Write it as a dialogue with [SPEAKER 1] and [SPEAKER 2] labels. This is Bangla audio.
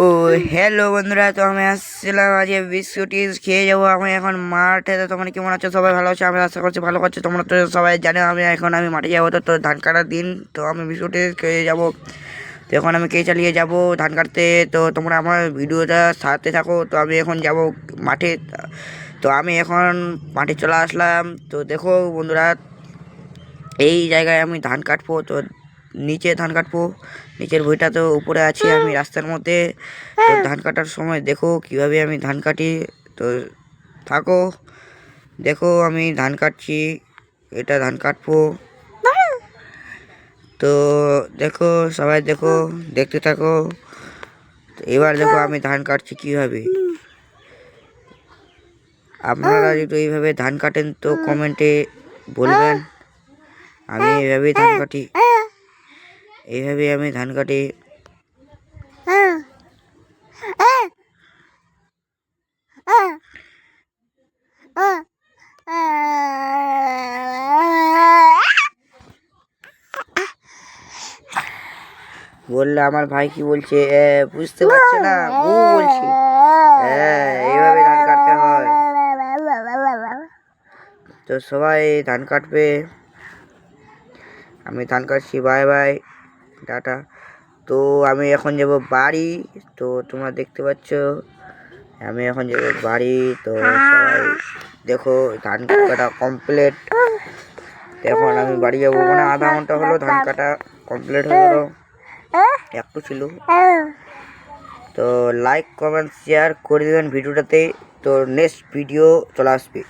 [SPEAKER 1] ও হ্যালো বন্ধুরা, তো আমি আসছিলাম আজকে বিস্কুট খেয়ে যাব। আমি এখন মাঠে, তো তোমরা কেমন আছো? সবাই ভালো আছো? আমি আশা করছি ভালো করছ তোমরা তো সবাই জানো, আমি এখন আমি মাঠে যাব, তো তো ধান কাটার দিন, তো আমি বিস্কুট খেয়ে যাব। তো এখন আমি কে চালিয়ে যাব ধান কাটতে? তো তোমরা আমার ভিডিওটা সাথে থাকো, তো আমি এখন যাব মাঠে। তো আমি এখন মাঠে চলে আসলাম। তো দেখো বন্ধুরা, এই জায়গায় আমি ধান কাটবো, তো নিচে ধান কাটবো নিচের বইটা তো উপরে আছি আমি রাস্তার মধ্যে। তো ধান কাটার সময় দেখো কীভাবে আমি ধান কাটি। তো থাকো দেখো আমি ধান কাটছি এটা ধান কাটবো। তো দেখো সবাই দেখো দেখতে থাকো। এবার দেখো আমি ধান কাটছি কীভাবে। আপনারা যদি এইভাবে ধান কাটেন তো কমেন্টে বলবেন। আমি এইভাবেই ধান কাটি। এইভাবে আমি ধান কাটি। বললে, আমার ভাই কি বলছে? বুঝতে পারছে না বউ বলছি। হ্যাঁ এইভাবে ধান কাটতে হয়। তো সবাই ধান কাটবে। আমি ধান কাটছি, বাই বাই। টাটা। তো আমি এখন যাব বাড়ি, তো তোমরা দেখতে পাচ্ছ, আমি এখন যাব বাড়ি, তো সবাই দেখো, ধান কাটা কমপ্লিট এখন আমি বাড়ি যাব মানে আধা ঘণ্টা হলো, ধান কাটা কমপ্লিট হয়ে একটু ছিল। তো লাইক কমেন্ট শেয়ার করে দেবেন ভিডিওটাতে। তো নেক্সট ভিডিও চলে আসবে।